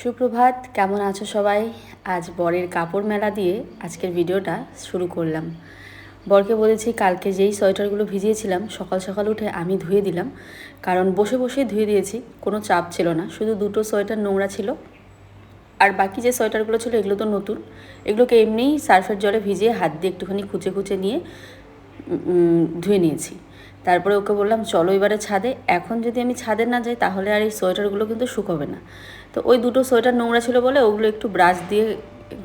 সুপ্রভাত, কেমন আছো সবাই? আজ বরের কাপড় মেলা দিয়ে আজকের ভিডিওটা শুরু করলাম। বরকে বলেছি, কালকে যেই সোয়েটারগুলো ভিজিয়েছিলাম, সকাল সকাল উঠে আমি ধুয়ে দিলাম। কারণ বসে বসে ধুয়ে দিয়েছি, কোনো চাপ ছিল না। শুধু দুটো সোয়েটার নোংরা ছিল। আর বাকি যে সোয়েটারগুলো ছিল, এগুলো তো নতুন। এগুলোকে এমনিই সার্ফের জলে ভিজিয়ে হাত দিয়ে একটুখানি খুঁচে খুঁচে নিয়ে ধুয়ে নিয়েছি। তারপরে ওকে বললাম, চলো এবারে ছাদে। এখন যদি আমি ছাদে না যাই, তাহলে আর এই সোয়েটারগুলো কিন্তু শুকোবে না। তো ওই দুটো সোয়েটার নোংরা ছিল বলে ওগুলো একটু ব্রাশ দিয়ে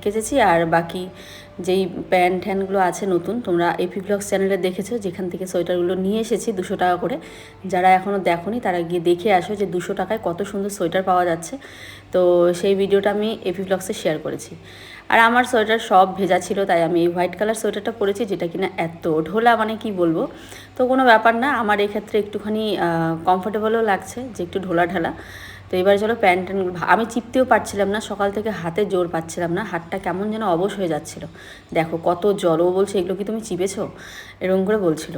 কেচেছি আর বাকি যেই প্যান্ট ট্যানগুলো আছে নতুন, তোমরা এপি ব্লগস চ্যানেলে দেখেছ, যেখান থেকে সোয়েটারগুলো নিয়ে এসেছি দুশো টাকা করে। যারা এখনও দেখোনি, তারা গিয়ে দেখে আসো যে দুশো টাকায় কত সুন্দর সোয়েটার পাওয়া যাচ্ছে। তো সেই ভিডিওটা আমি এপি ব্লগসে শেয়ার করেছি। আর আমার সোয়েটার সব ভেজা ছিল, তাই আমি এই হোয়াইট কালার সোয়েটারটা পরেছি, যেটা কিনা এত ঢোলা মানে কি বলব? তো কোনো ব্যাপার না, আমার এক্ষেত্রে একটুখানি কমফোর্টেবলও লাগছে যে একটু ঢোলা ঢালা তো এবার চলো প্যান্ট আমি চিপতেও পারছিলাম না, সকাল থেকে হাতে জোর পাচ্ছিলাম না, হাতটা কেমন যেন অবশ হয়ে যাচ্ছিল। দেখো কত জল, ও বলছে, এগুলো কি তুমি চিপেছো? এরকম করে বলছিল।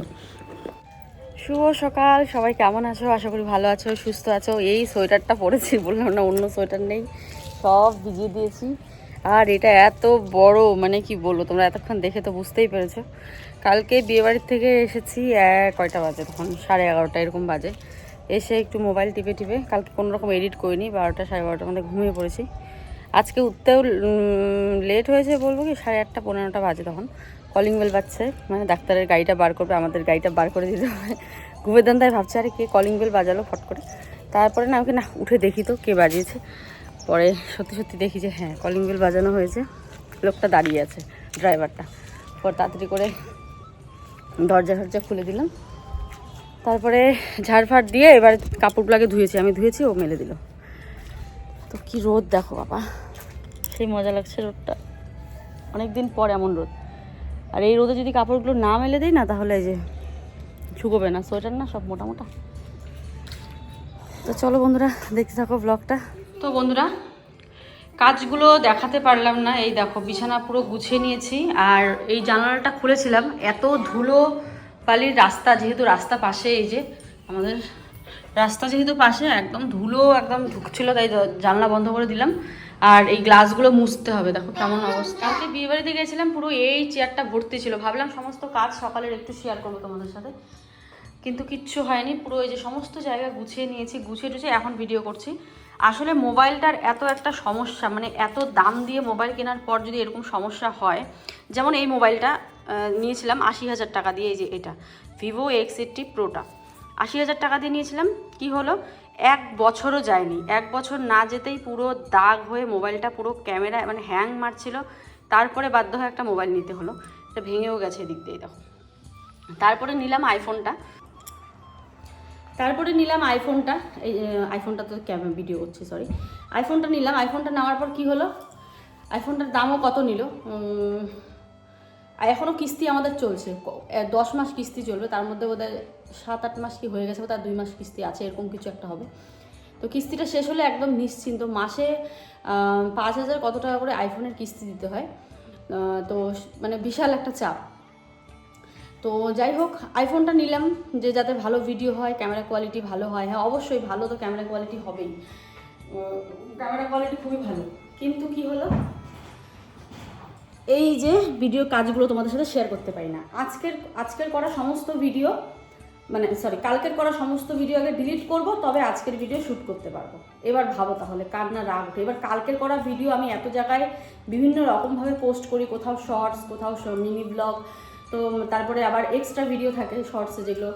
শুভ সকাল, সবাই কেমন আছো? আশা করি ভালো আছো, সুস্থ আছো। এই সোয়েটারটা পরেছি, বললাম না, অন্য সোয়েটার নেই, সব ভিজিয়ে দিয়েছি। আর এটা এত বড় মানে কি বলব, তোমরা এতক্ষণ দেখে তো বুঝতেই পেরেছ। কালকে বিয়েবাড়ির থেকে এসেছি কয়টা বাজে তখন? সাড়ে এগারোটা, এরকম বাজে। এসে একটু মোবাইল টিপে টিপে, কালকে কোনো রকম এডিট করিনি, বারোটা সাড়ে বারোটার মধ্যে ঘুমিয়ে পড়েছি। আজকে উঠতেও লেট হয়েছে বলব কি, সাড়ে আটটা পনেরোটা বাজে তখন। কলিং বেল বাজছে মানে ডাক্তারের গাড়িটা বার করবে, আমাদের গাড়িটা বার করে দিতে হবে। ঘুমের দান্দায় ভাবছে, আরে কে কলিং বেল বাজালো ফট করে। তারপরে না, ওকে না, উঠে দেখি তো কে বাজিয়েছে। পরে সত্যি সত্যি দেখি যে হ্যাঁ কলিং বেল বাজানো হয়েছে। লোকটা দাঁড়িয়ে আছে ড্রাইভারটা পর তাড়াতাড়ি করে দরজা ফরজা খুলে দিলাম। তারপরে ঝাড়ফাড় দিয়ে এবার কাপড়গুলোকে ধুয়েছি। আমি ধুয়েছি, ও মেলে দিল। তো কি রোদ দেখো বাবা। সেই মজা লাগছে রোদটা। অনেক দিন পর এমন রোদ। আর এই রোদে যদি কাপড়গুলো না মেলে দিই না, তাহলে এই যে শুকোবে না। সোয়েটার না সব মোটা মোটা। তো চলো বন্ধুরা, দেখতে থাকো ব্লগটা তো বন্ধুরা, কাজগুলো দেখাতে পারলাম না। এই দেখো, বিছানা পুরো গুছিয়ে নিয়েছি। আর এই জানালাটা খুলেছিলাম। এত ধুলো বালির রাস্তা, যেহেতু রাস্তা পাশে, এই যে আমাদের রাস্তা যেহেতু পাশে, একদম ধুলো একদম ঢুকছিল, তাই জানলা বন্ধ করে দিলাম। আর এই গ্লাসগুলো মুছতে হবে, দেখো কেমন অবস্থা। কালকে বিয়ে বাড়িতে গেছিলাম পুরো এই চেয়ারটা ভর্তি ছিল। ভাবলাম সমস্ত কাজ সকালের একটু শেয়ার করব তোমাদের সাথে। কিন্তু কিচ্ছু হয়নি, পুরো এই যে সমস্ত জায়গা গুছিয়ে নিয়েছি, গুছিয়ে টুছিয়ে এখন ভিডিও করছি। আসলে মোবাইলটার এত একটা সমস্যা মানে এত দাম দিয়ে মোবাইল কেনার পর যদি এরকম সমস্যা হয়, যেমন এই মোবাইলটা নিয়েছিলাম আশি হাজার টাকা দিয়ে এই যে এটা। ভিভো এক্স এইটটি প্রোটা আশি হাজার টাকা দিয়ে নিয়েছিলাম, কি হলো? এক বছরও যায়নি। এক বছর না যেতেই পুরো দাগ হয়ে মোবাইলটা পুরো ক্যামেরা মানে হ্যাং মারছিল। তারপরে বাধ্য হয়ে একটা মোবাইল নিতে হলো। এটা ভেঙেও গেছে এদিক দিয়ে, দেখো। তারপরে নিলাম আইফোনটা তারপরে নিলাম আইফোনটা এই আইফোনটা তো ক্যামেরা ভিডিও করছি সরি আইফোনটা নিলাম। আইফোনটা নেওয়ার পর কি হলো? আইফোনটার দামও কত নিল? আর এখনও কিস্তি আমাদের চলছে। দশ মাস কিস্তি চলবে তার মধ্যে বোধহয় সাত আট মাস কি হয়ে গেছে তার দুই মাস কিস্তি আছে এরকম কিছু একটা হবে। তো কিস্তিটা শেষ হলে একদম নিশ্চিন্ত মাসে পাঁচ হাজার কত টাকা করে আইফোনের কিস্তি দিতে হয়। তো মানে বিশাল একটা চাপ। তো যাই হোক আইফোনটা নিলাম যে যাতে ভালো ভিডিও হয় ক্যামেরা কোয়ালিটি ভালো হয়। হ্যাঁ অবশ্যই ভালো তো ক্যামেরা কোয়ালিটি হবেই। ক্যামেরা কোয়ালিটি খুবই ভালো। কিন্তু কি হলো? এই যে ভিডিও কাজগুলো তোমাদের সাথে শেয়ার করতে পারি না। আজকের আজকের করা সমস্ত ভিডিও মানে সরি কালকের করা সমস্ত ভিডিও আগে ডিলিট করব, তবে আজকের ভিডিও শ্যুট করতে পারব। এবার ভাবো তাহলে কার না রাগ উঠে এবার কালকের করা ভিডিও আমি এত জায়গায় বিভিন্ন রকমভাবে পোস্ট করি, কোথাও শর্টস কোথাও মিনি ব্লগ তো তারপরে আবার এক্সট্রা ভিডিও থাকে শর্টসে যেগুলো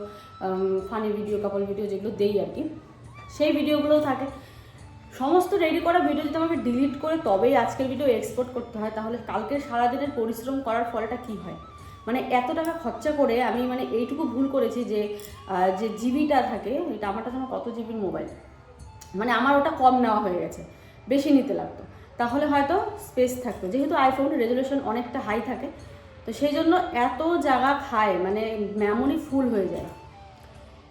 ফানি ভিডিও কাপল ভিডিও যেগুলো দেই আর কি। সেই ভিডিওগুলোও থাকে। সমস্ত রেডি করা ভিডিও যদি আমাকে ডিলিট করে তবেই আজকের ভিডিও এক্সপোর্ট করতে হয়, তাহলে কালকে সারাদিনের পরিশ্রম করার ফলটা কি হয়? মানে এত টাকা খরচা করে আমি মানে এইটুকু ভুল করেছি যে যে জিবিটা থাকে, এটা আমার কাছে আমার কত জিবির মোবাইল মানে আমার ওটা কম নেওয়া হয়ে গেছে, বেশি নিতে লাগতো। তাহলে হয়তো স্পেস থাকতো, যেহেতু আইফোন রেজলিউশন অনেকটা হাই থাকে, তো সেই জন্য এত জায়গা খায় মানে মেমোরি ফুল হয়ে যায়।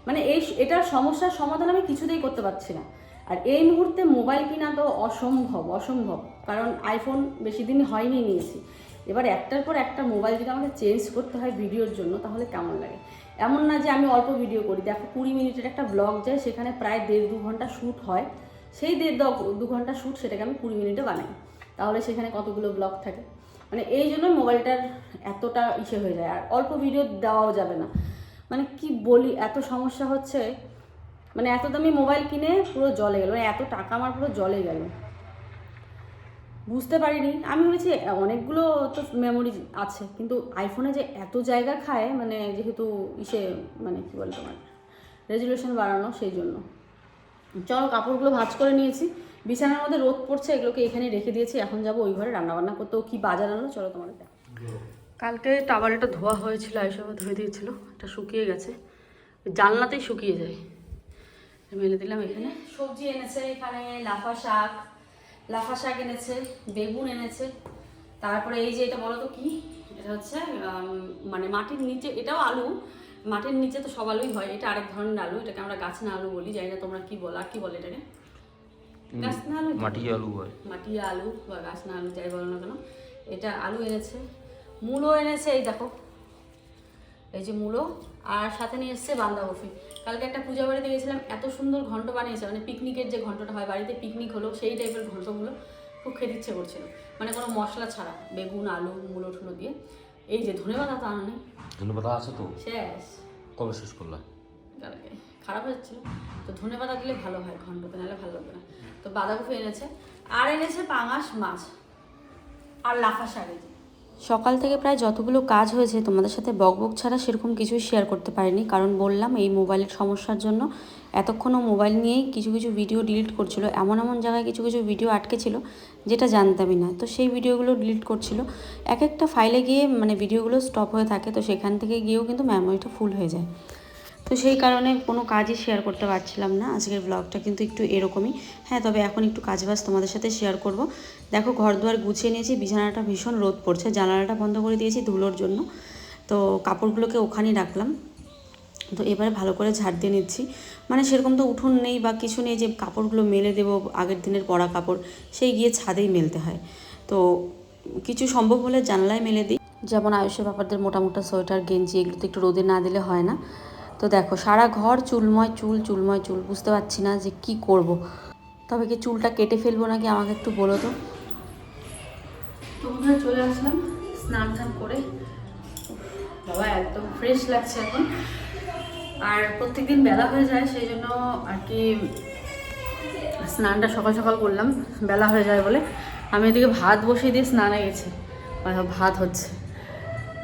মানে এই এটার সমস্যার সমাধান আমি কিছুতেই করতে পারছি না। আর এই মুহূর্তে মোবাইল কিনা তো অসম্ভব অসম্ভব। কারণ আইফোন বেশি দিন হয়নি নিয়েছি। এবার একটার পর একটা মোবাইল যদি আমাকে চেঞ্জ করতে হয় ভিডিওর জন্য, তাহলে কেমন লাগে? এমন না যে আমি অল্প ভিডিও করি। দেখো, কুড়ি মিনিটের একটা ব্লগ যায়, সেখানে প্রায় দেড় দু ঘণ্টা শ্যুট হয়। সেই দেড় দ- ঘণ্টা শ্যুট সেটাকে আমি কুড়ি মিনিটে বানাই। তাহলে সেখানে কতগুলো ব্লগ থাকে? মানে এই জন্য মোবাইলটার এতটা ইসে হয়ে যায়। আর অল্প ভিডিও দেওয়াও যাবে না। মানে কি বলি, এত সমস্যা হচ্ছে মানে এত দামি মোবাইল কিনে পুরো জলে গেল মানে এত টাকা আমার পুরো জলে গেল। বুঝতে পারিনি। আমি ভেবেছি অনেকগুলো তো মেমোরি আছে, কিন্তু আইফোনে যে এত জায়গা খায় মানে যেহেতু ইসে মানে কি বলে তোমার রেজুলেশন বাড়ানো সেই জন্য। চলো, কাপড়গুলো ভাঁজ করে নিয়েছি। বিছানার মধ্যে রোদ পড়ছে, এগুলোকে এখানে রেখে দিয়েছি। এখন যাব ওই ঘরে রান্নাবান্না করতে। ও কী বাজার আনলো? চলো তোমাদের দেখ। কালকে টাওয়ালটা ধোয়া হয়েছিল আইসব ধুয়ে দিয়েছিল। এটা শুকিয়ে গেছে। জানলাতেই শুকিয়ে যায়। মেলে দিলাম এখানে। সবজি এনেছে এখানে লাফা শাক লাফা শাক এনেছে বেগুন এনেছে। তারপরে এই যে এটা বলো তো কি? এটা হচ্ছে মানে মাটির নিচে এটাও আলু। মাটির নিচে তো সব আলুই হয় এটা আরেক ধরনের আলু এটাকে আমরা গাছ না আলু বলি জানি না তোমরা কি বলো আর কি বলে এটাকে? গাছ না আলু? মাটি আলু হয়। মাটি আলু বা গাছ না আলু যাই বলো না কেন। এটা আলু এনেছে মূলো এনেছে এই দেখো। এই যে মূলো আর সাথে নিয়ে এসছে বাঁধাকপি কালকে একটা পূজা বাড়িতে গেছিলাম এত সুন্দর ঘন্ট বানিয়েছে মানে পিকনিকের যে ঘন্টটা হয় বাড়িতে পিকনিক হলো সেই টাইপের ঘন্টগুলো খুব খেতে ইচ্ছে করছিল। মানে কোনো মশলা ছাড়া বেগুন আলু মূলো টুলো দিয়ে। এই যে ধনে পাতা তো আনা নেই। ধন্যবাদ আছে তো? শেষ। কবে শেষ করলা? কালকে। খারাপ হচ্ছিল তো ধনে পাতা দিলে ভালো হয় ঘন্টতে নাহলে ভালো লাগবে না। তো বাঁধাকপি এনেছে আর এনেছে পাঙাশ মাছ। আর লাফা শাক। সকাল থেকে প্রায় যতগুলো কাজ হয়েছে তোমাদের সাথে বকবক ছাড়া সেরকম কিছুই শেয়ার করতে পারিনি। কারণ বললাম, এই মোবাইলের সমস্যার জন্য এতক্ষণও মোবাইল নিয়েই কিছু কিছু ভিডিও ডিলিট করছিল। এমন এমন জায়গায় কিছু কিছু ভিডিও আটকে ছিল যেটা জানতামই না। তো সেই ভিডিওগুলো ডিলিট করছিল। এক একটা ফাইলে গিয়ে মানে ভিডিওগুলো স্টপ হয়ে থাকে, তো সেখান থেকে গিয়েও কিন্তু মেমোরিটা ফুল হয়ে যায়। তো সেই কারণে কোনো কাজই শেয়ার করতে পারছিলাম না। আজকের ব্লগটা কিন্তু একটু এরকমই। হ্যাঁ তবে এখন একটু কাজবাজ তোমাদের সাথে শেয়ার করব। দেখো ঘর দুয়ার গুছিয়ে নিয়েছি, বিছানাটা ভীষণ রোদ পড়ছে, জানালাটা বন্ধ করে দিয়েছি ধুলোর জন্য। তো কাপড়গুলোকে ওখানেই রাখলাম। তো এবারে ভালো করে ঝাড় দিয়ে নিচ্ছি। মানে সেরকম তো উঠোন নেই বা কিছু নেই যে কাপড়গুলো মেলে দেবো, আগের দিনের পরা কাপড়, সেই গিয়ে ছাদেই মেলতে হয়। তো কিছু সম্ভব হলে জানলায় মেলে দিই। যেমন আয়ুষের ব্যাপারদের মোটা মোটা সোয়েটার, গেঞ্জি এগুলো তো একটু রোদে না দিলে হয় না। তো দেখো, সারা ঘর চুলময় চুল চুলময় চুল, বুঝতে পারছি না যে কি করব। তবে কি চুলটা কেটে ফেলব নাকি আমাকে একটু বলো তো? তোমরা চলে আসলাম স্নান টান করে। বাবা, একদম ফ্রেশ লাগছে এখন। আর প্রত্যেকদিন বেলা হয়ে যায়, সেই জন্য আর কি স্নানটা সকাল সকাল করলাম। বেলা হয়ে যায় বলে। আমি এদিকে ভাত বসিয়ে দিয়ে স্নানে গেছি। ভাত হচ্ছে।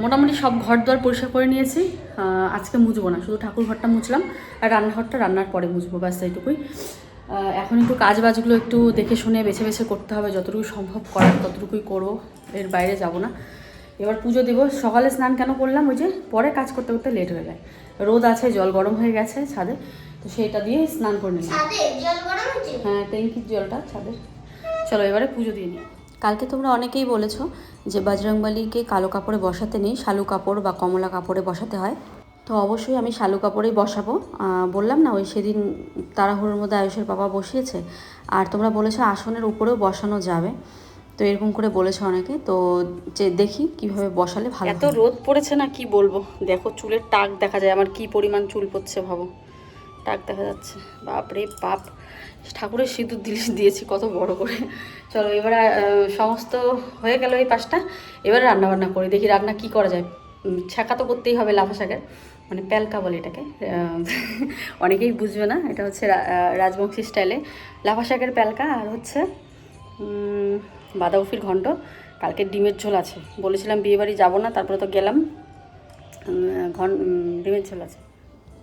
মোটামুটি সব ঘর দর পরিষ্কার করে নিয়েছি। আজকে মুছবো না, শুধু ঠাকুর ঘরটা মুছলাম। আর রান্নাঘরটা রান্নার পরে মুছবো, ব্যাস এইটুকুই। এখন একটু কাজ বাজগুলো একটু দেখে শুনে বেছে বেছে করতে হবে যতটুকু সম্ভব করার ততটুকুই করব এর বাইরে যাব না। এবার পুজো দেবো সকালে স্নান কেন করলাম? ওই যে পরে কাজ করতে করতে লেট হয়ে যায়। রোদ আছে জল গরম হয়ে গেছে ছাদে তো সেটা দিয়ে স্নান করে নিলাম। হ্যাঁ ট্যাঙ্কির জলটা ছাদের চলো এবারে পুজো দিয়ে নিই। কালকে তোমরা অনেকেই বলেছ যে বজরংবলীকে কালো কাপড়ে বসাতে নেই শালু কাপড় বা কমলা কাপড়ে বসাতে হয়। তো অবশ্যই আমি শালু কাপড়েই বসাবো। বললাম না ওই সেদিন তাড়াহুড়োর মধ্যে আয়ুষের বাবা বসিয়েছে। আর তোমরা বলেছ আসনের উপরেও বসানো যাবে। তো এরকম করে বলেছ অনেকে। তো যে দেখি কীভাবে বসালে ভালো এত রোদ পড়েছে না কি বলব? দেখো চুলের টাক দেখা যায় আমার কি পরিমাণ চুল পড়ছে ভাবো। টাক দেখা যাচ্ছে। বাপ রে বাপ। ঠাকুরের সিঁদুর দিলে দিয়েছি কত বড় করে। চলো এবার সমস্ত হয়ে গেল এই পাশটা এবারে রান্না বান্না করি। দেখি রান্না কি করা যায়। ছ্যাঁকা তো করতেই হবে লাফা শাকের। মানে প্যালকা বলে এটাকে। অনেকেই বুঝবে না, এটা হচ্ছে রাজবংশী স্টাইলে। লাফা শাকের প্যালকা আর হচ্ছে বাঁধাকপির ঘন্ট কালকে ডিমের ঝোল আছে। বলেছিলাম বিয়েবাড়ি যাব না, তারপরে তো গেলাম। ঘন ডিমের ঝোল আছে।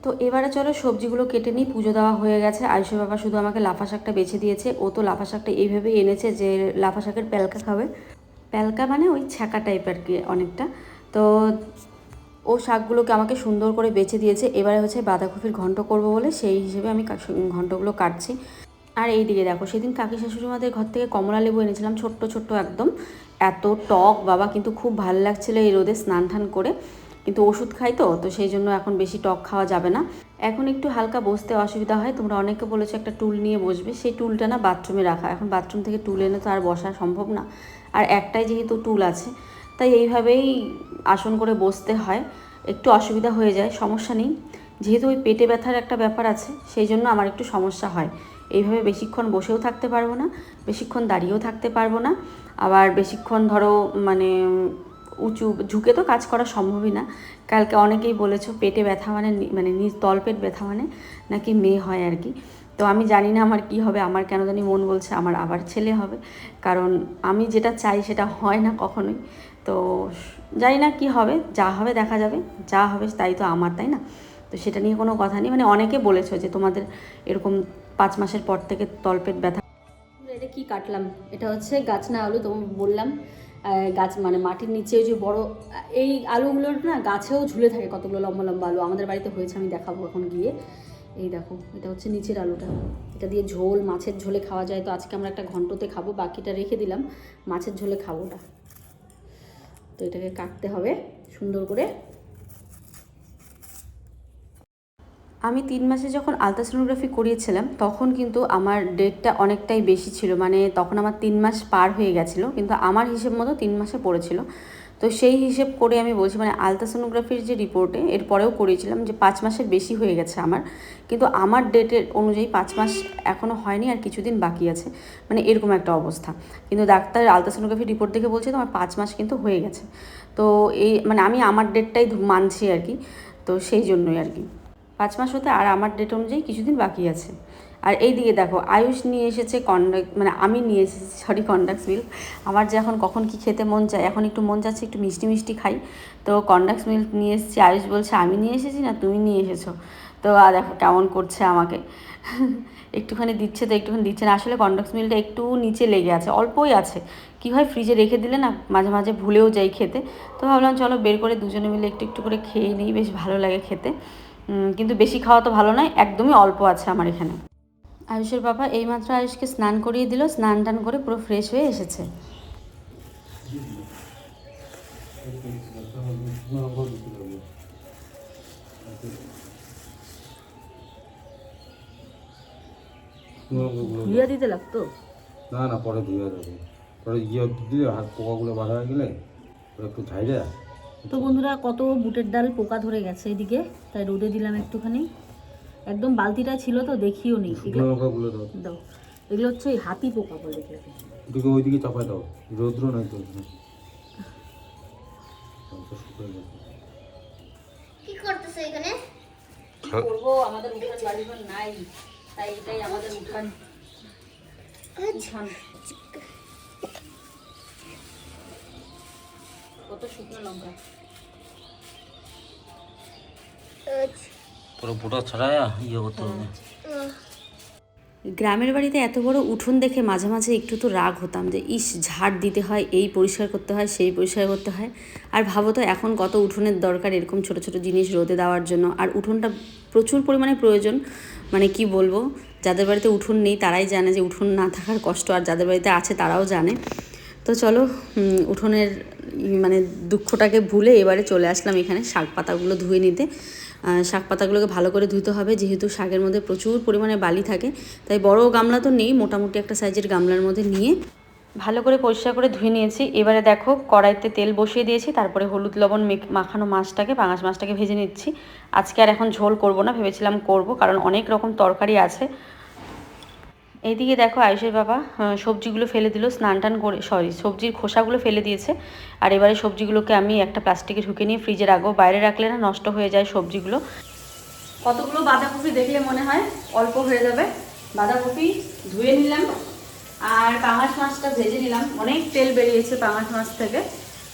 তো এবারে চলো সবজিগুলো কেটে নিই, পুজো দেওয়া হয়ে গেছে। আয়ুষ বাবা শুধু আমাকে লাফা শাকটা বেছে দিয়েছে, ও তো লাফা শাকটা এইভাবেই এনেছে যে লাফা শাকের প্যালকা খাবে। প্যালকা মানে ওই ছ্যাঁকা টাইপের কি অনেকটা। তো ও শাকগুলোকে আমাকে সুন্দর করে বেছে দিয়েছে। এবারে হচ্ছে বাঁধাকপির ঘন্ট করব বলে সেই হিসেবে আমি ঘন্টগুলো কাটছি। আর এই দিকে দেখো, সেদিন কাকি শাশুড়ি মাদের ঘর থেকে কমলা লেবু এনেছিলাম, ছোট্ট ছোট্ট একদম। এত টক, বাবা কিন্তু খুব ভালো লাগছিল এই রোদে স্নান টান করে। কিন্তু ওষুধ খাই তো তো সেই জন্য এখন বেশি টক খাওয়া যাবে না। এখন একটু হালকা বসতে অসুবিধা হয়, তোমরা অনেকে বলেছ একটা টুল নিয়ে বসবে। সেই টুলটা না বাথরুমে রাখা, এখন বাথরুম থেকে টুল এনে তো আর বসা সম্ভব না। আর একটাই যেহেতু টুল আছে, তাই এইভাবেই আসন করে বসতে হয়, একটু অসুবিধা হয়ে যায়, সমস্যা নেই। যেহেতু ওই পেটে ব্যথার একটা ব্যাপার আছে, সেই জন্য আমার একটু সমস্যা হয়। এইভাবে বেশিক্ষণ বসেও থাকতে পারব না, বেশিক্ষণ দাঁড়িয়েও থাকতে পারব না। আবার বেশিক্ষণ ধরো মানে উঁচু, ঝুঁকে তো কাজ করা সম্ভবই না। কালকে অনেকেই বলেছ পেটে ব্যথা মানে মানে নিজ তলপেট ব্যথা মানে নাকি মেয়ে হয় আর কি। তো আমি জানি না আমার কি হবে, আমার কেন জানি মন বলছে, আমার আবার ছেলে হবে। কারণ আমি যেটা চাই সেটা হয় না কখনোই। তো জানি না কি হবে, যা হবে দেখা যাবে, যা হবে তাই তো আমার, তাই না? তো সেটা নিয়ে কোনো কথা নেই। মানে অনেকে বলেছ যে তোমাদের এরকম পাঁচ মাসের পর থেকে তলপেট ব্যথা। এটা কি কাটলাম? এটা হচ্ছে গাছ না আলু তোমার বললাম। গাছ মানে মাটির নিচে যে বড়, এই আলুগুলোর না গাছেও ঝুলে থাকে কতগুলো লম্বা লম্বা আলু। আমাদের বাড়িতে হয়েছে, আমি দেখাবো এখন গিয়ে। এই দেখো, এটা হচ্ছে নিচের আলুটা। এটা দিয়ে ঝোল, মাছের ঝোলে খাওয়া যায়। তো আজকে আমরা একটা ঘন্টতে খাব, বাকিটা রেখে দিলাম। মাছের ঝোলে খাব ওটা তো এটাকে কাটতে হবে সুন্দর করে। আমি তিন মাসে যখন আলট্রাসোনোগ্রাফি করিয়েছিলাম, তখন কিন্তু আমার ডেটটা অনেকটাই বেশি ছিল। মানে তখন আমার তিন মাস পার হয়ে গেছিল, কিন্তু আমার হিসেব মতো তিন মাসে পড়েছিল। তো সেই হিসেব করে আমি বলছি মানে আলট্রাসোনোগ্রাফির যে রিপোর্টে এরপরেও করিয়েছিলাম যে পাঁচ মাসের বেশি হয়ে গেছে আমার। কিন্তু আমার ডেটের অনুযায়ী পাঁচ মাস এখনও হয়নি আর কিছুদিন বাকি আছে। মানে এরকম একটা অবস্থা। কিন্তু ডাক্তার আলট্রাসোনোগ্রাফি রিপোর্ট দেখে বলছে, তোমার পাঁচ মাস কিন্তু হয়ে গেছে। তো এই মানে আমি আমার ডেটটাই মানছি আর কি। তো সেই জন্যই আর কি। পাঁচ মাস হতে আর আমার ডেট অনুযায়ী কিছুদিন বাকি আছে। আর এই দিকে দেখো, আয়ুষ নিয়ে এসেছে কন্ডাক্ট মানে আমি নিয়ে এসেছি সরি কন্ডাক্স মিল্ক আমার যে এখন কখন কি খেতে মন চায়, এখন একটু মন যাচ্ছে একটু মিষ্টি মিষ্টি খাই। তো কন্ডাক্স মিল্ক নিয়ে এসেছি, আয়ুষ বলছে, আমি নিয়ে এসেছি না তুমি নিয়ে এসেছ? তো আর দেখো কেমন করছে আমাকে। একটুখানি দিচ্ছে তো একটুখানি দিচ্ছে না, আসলে কন্ডাক্স মিলটা একটু নিচে লেগে আছে, অল্পই আছে। কি হয় ফ্রিজে রেখে দিলে না, মাঝে মাঝে ভুলেও যাই খেতে। তো ভাবলাম, চলো বের করে দুজনে মিলে একটু একটু করে খেয়ে নিই, বেশ ভালো লাগে খেতে। কিন্তু বেশি খাওয়া তো ভালো নয়, একদমই অল্প আছে আমার এখানে। আয়ুষের বাবা এইমাত্র আয়ুষকে স্নান করিয়ে দিল স্নান টান করে পুরো ফ্রেশ হয়ে এসেছে। ধুইয়া দিতে লাগতো? না না পরে ধুয়ে দেবো। পরে গিয়ে দিলে হাত পোকাগুলো বাঁধা হয়ে গেলে একটু ঝাইরে তো বন্ধুরা কত বুটের ডাল পোকা ধরে গেছে এদিকে তাই রোদে দিলাম একটুখানি। একদম বালতিটা ছিল তো দেখিও নি। শুকনো লঙ্কাগুলো দাও। দাও। এগুলো হচ্ছে ওই হাতি পোকা বলে এগুলোকে। ওইদিকে চাপাই দাও। রৌদ্র নাই। কি করতেছো এখানে? করব? আমাদের উঠান বাড়িঘর নাই। তাই এটাই আমাদের উঠান। উঠান। কত শুকনো লঙ্কা। ইয়ে গ্রামের বাড়িতে এত বড় উঠোন দেখে মাঝে মাঝে একটু তো রাগ হতাম যে, ইস, ঝাড় দিতে হয়, এই পরিষ্কার করতে হয়, সেই পরিষ্কার করতে হয়। আর ভাবো তো, এখন কত উঠোনের দরকার এরকম ছোট ছোট জিনিস রোদে দেওয়ার জন্য। আর উঠোনটা প্রচুর পরিমাণে প্রয়োজন। মানে কি বলব, যাদের বাড়িতে উঠোন নেই তারাই জানে যে, উঠোন না থাকার কষ্ট। আর যাদের বাড়িতে আছে তারাও জানে। তো চলো উঠোনের মানে দুঃখটাকে ভুলে এবারে চলে আসলাম এখানে শাক পাতাগুলো ধুয়ে নিতে। শাক পাতাগুলোকে ভালো করে ধুতে হবে। যেহেতু শাকের মধ্যে প্রচুর পরিমাণে বালি থাকে, তাই বড় গামলা তো নেই, মোটামুটি একটা সাইজের গামলার মধ্যে নিয়ে ভালো করে পরিষ্কার করে ধুয়ে নিয়েছি। এবারে দেখো, কড়াইতে তেল বসিয়ে দিয়েছি, তারপরে হলুদ লবণ মাখানো মাছটাকে, পাঙাশ মাছটাকে ভেজে নিচ্ছি। আজকে আর এখন ঝোল করব না, ভেবেছিলাম করব, কারণ অনেক রকম তরকারি আছে। এইদিকে দেখো আয়ুষের বাবা সবজিগুলো ফেলে দিল, স্নান টান করে সরি সবজির খোসাগুলো ফেলে দিয়েছে। আর এবারে সবজিগুলোকে আমি একটা প্লাস্টিকে ঢুকে নিয়ে ফ্রিজে রাখব। বাইরে রাখলে না নষ্ট হয়ে যায় সবজিগুলো। কতগুলো বাঁধাকপি দেখলে মনে হয় অল্প হয়ে যাবে। বাঁধাকপি ধুয়ে নিলাম আর পাঙাশ মাছটা ভেজে নিলাম। অনেক তেল বেরিয়েছে পাঙাশ মাছ থেকে।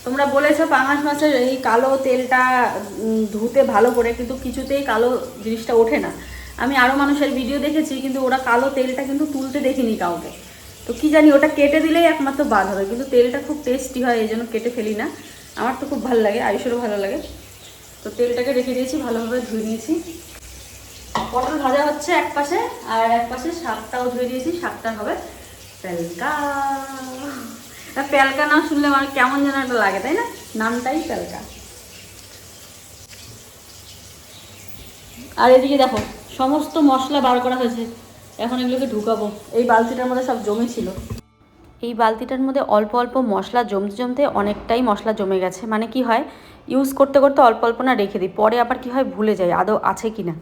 তোমরা বলেছ পাঙাশ মাছের এই কালো তেলটা ধুতে ভালো করে, কিন্তু কিছুতেই কালো জিনিসটা ওঠে না। আমি আরও মানুষের ভিডিও দেখেছি, কিন্তু ওরা কালো তেলটা কিন্তু তুলতে দেখিনি কাউকে। তো কি জানি, ওটা কেটে দিলেই একমাত্র বাদ হবে, কিন্তু তেলটা খুব টেস্টি হয়, এই জন্য কেটে ফেলি না। আমার তো খুব ভালো লাগে, আয়ুষেরও ভালো লাগে। তো তেলটাকে রেখে দিয়েছি, ভালোভাবে ধুয়ে নিয়েছি। পটল ভাজা হচ্ছে এক পাশে, আর এক পাশে শাকটাও ধুয়ে দিয়েছি, শাকটা হবে পেলকা তা পেলকা নাম শুনলে আমার কেমন যেন একটা লাগে, তাই না? নামটাই পেলকা আর এদিকে দেখো সমস্ত মশলা বার করা হয়েছে। এখন এগুলোকে ঢুকাবো। এই বালতিটার মধ্যে সব জমে ছিল। এই বালতিটার মধ্যে অল্প অল্প মশলা জমতে জমতে অনেকটাই মশলা জমে গেছে। মানে কি হয় ইউজ করতে করতে অল্প অল্প না রেখে দিই। পরে আবার কি হয়, ভুলে যাই আদৌ আছে কি না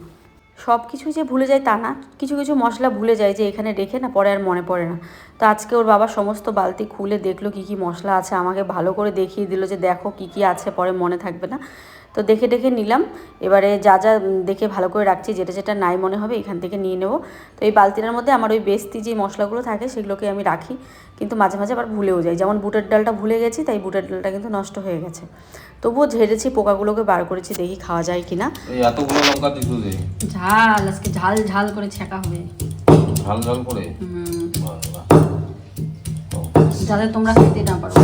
সব কিছু যে ভুলে যায় তা না। কিছু কিছু মশলা ভুলে যায় যে এখানে রেখে না, পরে আর মনে পড়ে না। তো আজকে ওর বাবা সমস্ত বালতি খুলে দেখল কী কী মশলা আছে। আমাকে ভালো করে দেখিয়ে দিল যে দেখো কী কী আছে, পরে মনে থাকবে না। তো দেখে দেখে নিলাম। এবারে যা যা দেখে ভালো করে রাখছি যেটা যেটা নাই মনে হবে এখান থেকে নিয়ে নেব। তো এই বালতিটার মধ্যে আমার ওই বেস্তি যে মশলাগুলো থাকে সেগুলোকে আমি রাখি কিন্তু মাঝে মাঝে আবার ভুলেও যাই। যেমন বুটের ডালটা ভুলে গেছি তাই বুটের ডালটা কিন্তু নষ্ট হয়ে গেছে। তবুও ঝেড়েছি পোকাগুলোকে বার করেছি দেখি খাওয়া যায় কি না এতগুলো লঙ্কা দিছো যে ঝাল আজকে ঝাল ঝাল করে ছেঁকা হবে। ঝাল ঝাল করে? যাতে তোমরা খেতে না পারো।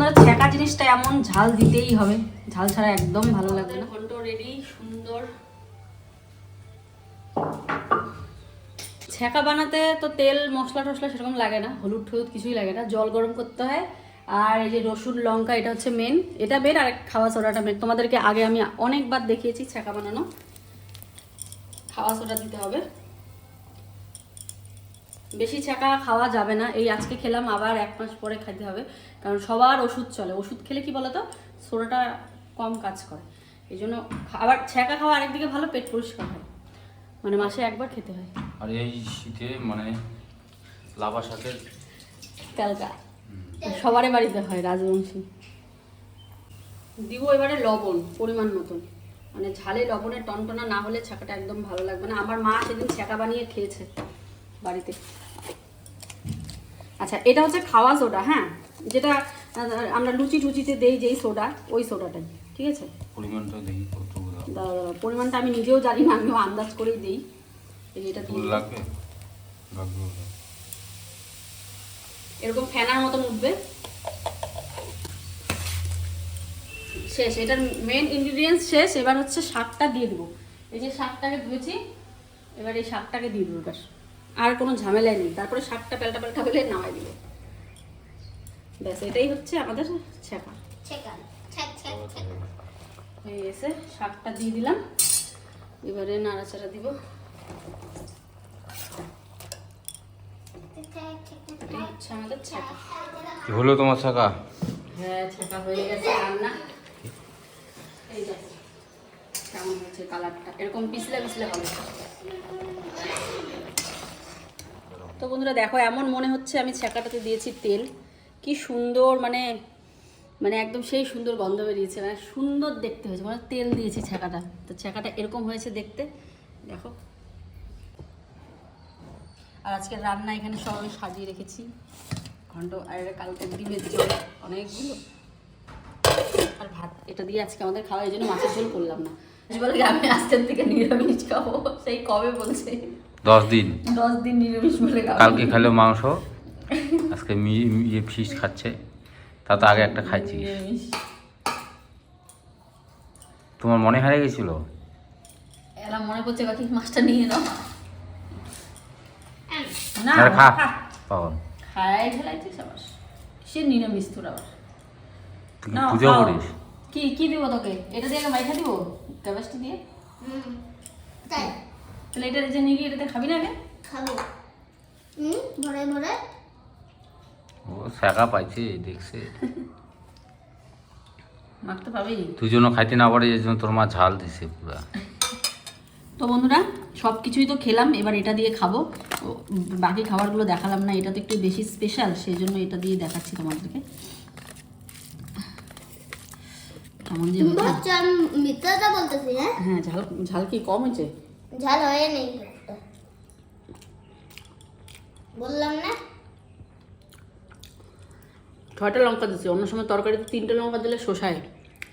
তোমরা ছেঁকা জিনিসটা এমন ঝাল দিতেই হবে। ঝাল ছাড়া একদম ভালো লাগবে না। ঘন্ট রেডি সুন্দর। ছেঁকা বানাতে তো তেল মশলা টশলা সেরকম লাগে না হলুদ টলুদ কিছুই লাগে না। জল গরম করতে হয়। আর এই যে রসুন লঙ্কা এটা হচ্ছে মেন এটা মেন আর খাওয়া সোডাটা মেন তোমাদেরকে আগে আমি অনেকবার দেখিয়েছি ছেঁকা বানানো। খাওয়া সোডা দিতে হবে। বেশি ছাকা খাওয়া যাবে না। এই আজকে খেলাম আবার এক মাস পরে খেতে হবে। কারণ সবার ওষুধ চলে। ওষুধ খেলে কি বলতো? সোডাটা কম কাজ করে। এই জন্য আবার ছ্যাঁকা খাওয়া আরেকদিকে ভালো পেট পরিষ্কার হয়। মানে মাসে একবার খেতে হয়। আর এই শীতে মানে লাভা শাকের ক্যালকা সবারই বাড়িতে হয় রাজবংশী। দিব এবারে লবণ পরিমাণ মতন। মানে ঝালে লবণের টনটনা না হলে ছাকাটা একদম ভালো লাগবে না। আমার মা সেদিন ছাকা বানিয়ে খেয়েছে বাড়িতে। আচ্ছা এটা হচ্ছে খাওয়া সোডা হ্যাঁ? যেটা আমরা লুচি টুচিতে দেই যেই সোডা ওই সোডাটাই ঠিক আছে? পরিমাণটা আমি নিজেও জানি না আমিও আন্দাজ করেই দিই। এটা দিয়ে লাগবে? লাগবে এরকম ফ্যানার মতন উঠবে। শেষ এটার মেন ইনগ্রিডিয়েন্টস শেষ এবার হচ্ছে শাকটা দিয়ে দেবো। এই যে শাকটাকে ধুয়েছি এবার এই শাকটাকে দিয়ে দেবো ব্যাস। আর কোনো ঝামেলাই নেই। তারপরে শাকটা পাল্টা পাল্টা হলে নামাই দিবে। ব্যাস এটাই হচ্ছে আমাদের ছেঁকা ছেকা ছেক ছেক ছেক হয়ে গেছে শাকটা দিয়ে দিলাম। এবারে নাড়াচাড়া দিব। ছেঁকা হলো তোমার শাকা হ্যাঁ ছেঁকা হয়ে গেছে রান্না। এই যে কেমন হয়েছে কালারটা। এরকম পিছলে পিছলে হবে। তো বন্ধুরা দেখো এমন মনে হচ্ছে আমি ছেঁকাটাতে দিয়েছি তেল। কি সুন্দর মানে মানে একদম সেই সুন্দর গন্ধ বেরিয়েছে মানে সুন্দর দেখতে হয়েছে মানে তেল দিয়েছি ছ্যাঁকাটা। তো ছেঁকাটা এরকম হয়েছে দেখতে দেখো। আর আজকে রান্না এখানে সব আমি সাজিয়ে রেখেছি। ঘন্ট আর কালকে ডিমের ঝোল অনেকগুলো। আর ভাত এটা দিয়ে আজকে আমাদের খাওয়া এই জন্য মাছের ঝোল করলাম না। বলে আমি আজকের থেকে নিরামিষ খাব সেই কবে বলছে? দশ দিন। দশ দিন নিরামিষ বলে কালকে খেলো মাংস আজকে ইয়ে ফিশ খাচ্ছে। তা তো আগে একটা খাইছিস। তোমার মনে হারিয়ে গেছিল? এলা মনে করছে কাকি মাছটা নিয়ে নাও। না খা। খা। খাই ফেলাইছিস আবার। সে নিরামিষ তোর আবার। তুই কি পুজো করিস? কি কি দিব তোকে? এটা দিয়ে মাইখা দিব? ক্যাবেজটা দিয়ে? হুম। তাই। তাহলে এটা যে নিয়ে গিয়ে এটাতে খাবি না আগে? খাব। হুম ভরে ভরে। ও শাকা পাইছে দেখছে। মাখতে পাবি। তুই জন্য খাইতে না পারে জন্য তোর মা ঝাল দিছে পুরা। তো বন্ধুরা সব কিছুই তো খেলাম এবার এটা দিয়ে খাব। ও, বাকি খাবারগুলো দেখালাম না এটা তো একটু বেশি স্পেশাল সেই জন্য এটা দিয়ে দেখাচ্ছি তোমাদেরকে। কেমন যে আমি হ্যাঁ? হ্যাঁ ঝাল ঝাল কি কম হয়েছে? ঝাল হয়ে নেই বললাম না। ছয়টা লঙ্কা দিচ্ছি। অন্য সময় তরকারিতে তিনটে লঙ্কা দিলে শোষায়।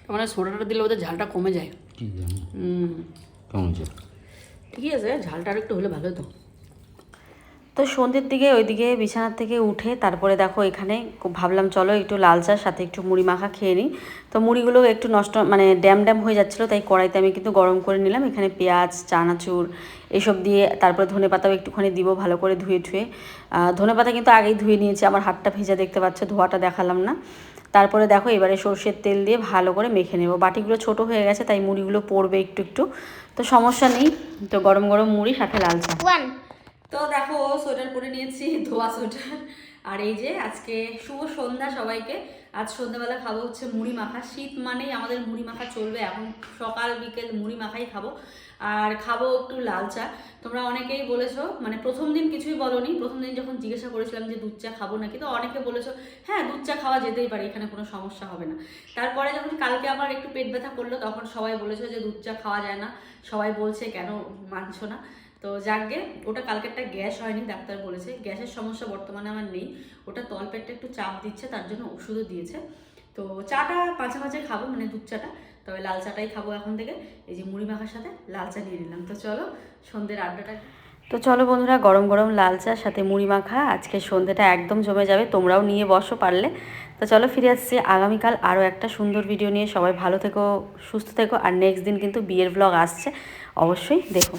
মানে সোডাটা দিলে ওদের ঝালটা কমে যায়। কি জানি। হুম। কেমন হয়েছে ঠিকই আছে ঝালটা আর একটু হলে ভালো হতো। তো সন্ধ্যের দিকে ওইদিকে বিছানার থেকে উঠে তারপরে দেখো এখানে ভাবলাম চলো একটু লাল চার, সাথে একটু মুড়ি মাখা খেয়ে নিই। তো মুড়িগুলো একটু নষ্ট মানে ড্যাম ড্যাম হয়ে যাচ্ছিল, তাই কড়াইতে আমি কিন্তু গরম করে নিলাম। এখানে পেঁয়াজ, চানাচুর এসব দিয়ে তারপরে ধনে পাতাও একটুখানি দিব ভালো করে ধুয়ে ঠুয়ে। ধনে পাতা কিন্তু আগেই ধুয়ে নিয়েছি, আমার হাতটা ভেজা দেখতে পাচ্ছ, ধোয়াটা দেখালাম না। তারপরে দেখো এবারে সর্ষের তেল দিয়ে ভালো করে মেখে নেব। বাটিগুলো ছোট হয়ে গেছে, তাই মুড়িগুলো পড়বে একটু একটু। তো সমস্যা নেই, তো গরম গরম মুড়ি, সাথে লাল চা। তো দেখো, সোয়েটার পরে নিয়েছি, ধোয়া সোয়েটার। আর এই যে আজকে শুভ সন্ধ্যা সবাইকে। আজ সন্ধ্যাবেলা খাব হচ্ছে মুড়ি মাখা। শীত মানেই আমাদের মুড়ি মাখা চলবে, এখন সকাল, বিকেল মুড়ি মাখাই খাব। আর খাব একটু লাল চা। তোমরা অনেকেই বলেছ মানে প্রথম দিন কিছুই বলনি, প্রথম দিন যখন জিজ্ঞাসা করেছিলাম যে দুধ চা খাব নাকি, তো অনেকে বলেছ হ্যাঁ দুধ চা খাওয়া যেতেই পারে, এখানে কোনো সমস্যা হবে না। তারপরে যখন কালকে আমার একটু পেট ব্যথা করল, তখন সবাই বলেছ যে দুধ চা খাওয়া যায় না। সবাই বলছে, কেন মানছো না? তো যাকগে ওটা কালকেরটা গ্যাস হয়নি, ডাক্তার বলেছে। গ্যাসের সমস্যা বর্তমানে আমার নেই। ওটা তলপেটটা একটু চাপ দিচ্ছে, তার জন্য ওষুধও দিয়েছে। তো চাটা মাঝে মাঝে খাব মানে দুধ চাটা। তবে লাল চাটাই খাব এখন থেকে। এই যে মুড়ি মাখার সাথে লাল চা নিয়ে নিলাম। তো চলো, সন্ধ্যের আড্ডাটা। তো চলো বন্ধুরা, গরম গরম লাল চার সাথে মুড়ি মাখা। আজকে সন্ধ্যেটা একদম জমে যাবে, তোমরাও নিয়ে বসো পারলে। তো চলো ফিরে আসছি আগামীকাল আরও একটা সুন্দর ভিডিও নিয়ে। সবাই ভালো থেকো, সুস্থ থেকো। আর নেক্সট দিন কিন্তু বিয়ের ব্লগ আসছে। অবশ্যই দেখো।